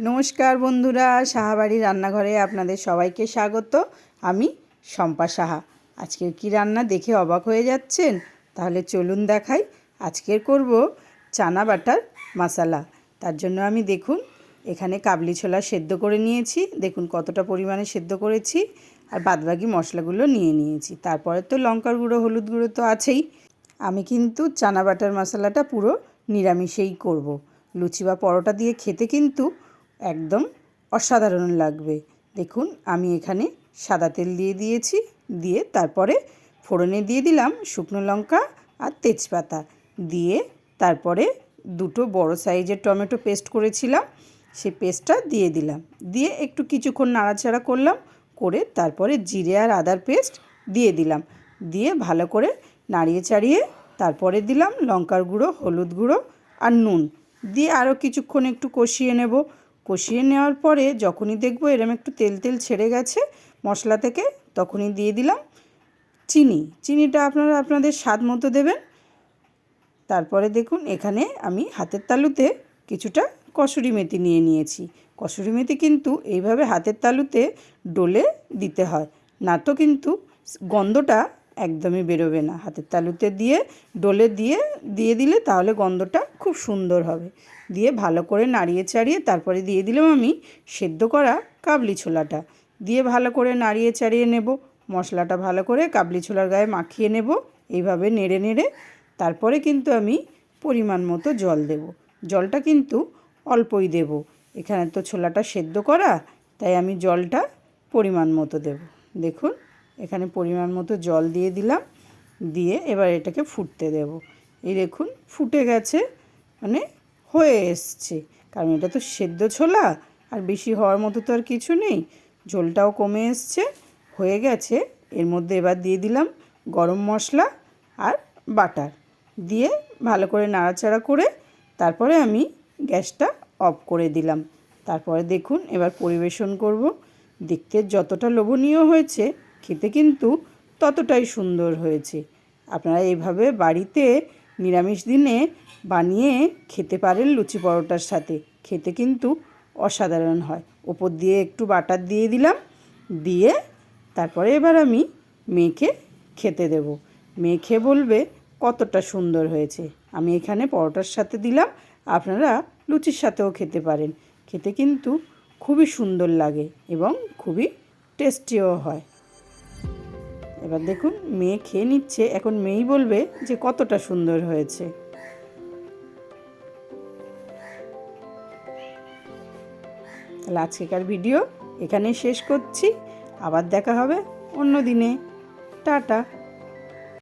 নমস্কার বন্ধুরা, সাহাবাড়ি রান্নাঘরে আপনাদের সবাইকে স্বাগত। আমি শম্পা সাহা। আজকের কি রান্না দেখে অবাক হয়ে যাচ্ছেন? তাহলে চলুন দেখাই। আজকের করব চানা বাটার মশালা। তার জন্য আমি দেখুন, এখানে কাবলি ছোলা সেদ্ধ করে নিয়েছি। দেখুন কতটা পরিমাণে সেদ্ধ করেছি। আর বাদবাকি মশলাগুলো নিয়ে নিয়েছি। তারপরে তো লঙ্কার গুঁড়ো, হলুদ গুঁড়ো তো আছেই। আমি কিন্তু চানা বাটার মশলাটা পুরো নিরামিষেই করব। লুচি বা পরোটা দিয়ে খেতে কিন্তু একদম অসাধারণ লাগবে। দেখুন, আমি এখানে সাদা তেল দিয়ে দিয়েছি, দিয়ে তারপরে ফোড়নে দিয়ে দিলাম শুকনো লঙ্কা আর তেজপাতা। দিয়ে তারপরে দুটো বড় সাইজের টমেটো পেস্ট করেছিলাম সেই পেস্টটা দিয়ে দিলাম। দিয়ে একটু কিছুক্ষণ নাড়াচাড়া করলাম, করে তারপরে জিরে আর আদার পেস্ট দিয়ে দিলাম। দিয়ে ভালো করে নাড়িয়ে চাড়িয়ে তারপরে দিলাম লঙ্কার গুঁড়ো, হলুদ গুঁড়ো আর নুন। দিয়ে আরও কিছুক্ষণ একটু কষিয়ে নেব। কষিয়ে নেওয়ার পরে যখনই দেখব এরম একটু তেল তেল ছেড়ে গেছে মশলা থেকে, তখনই দিয়ে দিলাম চিনি। চিনিটা আপনারা আপনাদের স্বাদ মতো দেবেন। তারপরে দেখুন, এখানে আমি হাতের তালুতে কিছুটা কসুরি মেথি নিয়ে নিয়েছি। কসুরি মেথি কিন্তু এইভাবে হাতের তালুতে ডলে দিতে হয়। না তো কিন্তু গন্ধটা একদমই বেরোবে না। হাতের তালুতে দিয়ে, ডলে দিয়ে দিয়ে দিলে তাহলে গন্ধটা খুব সুন্দর হবে। দিয়ে ভালো করে নাড়িয়ে চাড়িয়ে তারপরে দিয়ে দিলাম আমি সেদ্ধ করা কাবলি ছোলাটা। দিয়ে ভালো করে নাড়িয়ে চাড়িয়ে নেব। মশলাটা ভালো করে কাবলি ছোলার গায়ে মাখিয়ে নেব। এইভাবে নেড়ে নেড়ে তারপরে কিন্তু আমি পরিমাণ মতো জল দেব। জলটা কিন্তু অল্পই দেব। এখানে তো ছোলাটা সেদ্ধ করা, তাই আমি জলটা পরিমাণ মতো দেব। দেখুন। এখানে পরিমাণ মতো জল দিয়ে দিলাম, দিয়ে এবার এটাকে ফুটতে দেব। এই দেখুন, ফুটে গেছে মানে হয়ে এসছে। কারণ এটা তো সেদ্ধ ছোলা, আর বেশি হওয়ার মতো তো আর কিছু নেই। ঝোলটাও কমে এসছে, হয়ে গেছে। এর মধ্যে এবার দিয়ে দিলাম গরম মশলা আর বাটার। দিয়ে ভালো করে নাড়াচাড়া করে তারপরে আমি গ্যাসটা অফ করে দিলাম। তারপরে দেখুন, এবার পরিবেশন করব। দেখতে যতটা লোভনীয় হয়েছে খেতে কিন্তু ততটাই সুন্দর হয়েছে। আপনারা এইভাবে বাড়িতে নিরামিষ দিনে বানিয়ে খেতে পারেন লুচি পরোটার সাথে। খেতে কিন্তু অসাধারণ হয়। ওপর দিয়ে একটু বাটার দিয়ে দিলাম, দিয়ে তারপরে এবার আমি মেয়েকে খেতে দেব। মেখে বলবে, কতটা সুন্দর হয়েছে। আমি এখানে পরোটার সাথে দিলাম, আপনারা লুচির সাথেও খেতে পারেন। খেতে কিন্তু খুবই সুন্দর লাগে এবং খুবই টেস্টিও হয়। এবার দেখুন, মেয়ে খেয়ে নিচ্ছে। এখন মেয়েই বলবে যে, কতটা সুন্দর হয়েছে। তাহলে আজকেকার ভিডিও এখানেই শেষ করছি। আবার দেখা হবে অন্য দিনে। টাটা।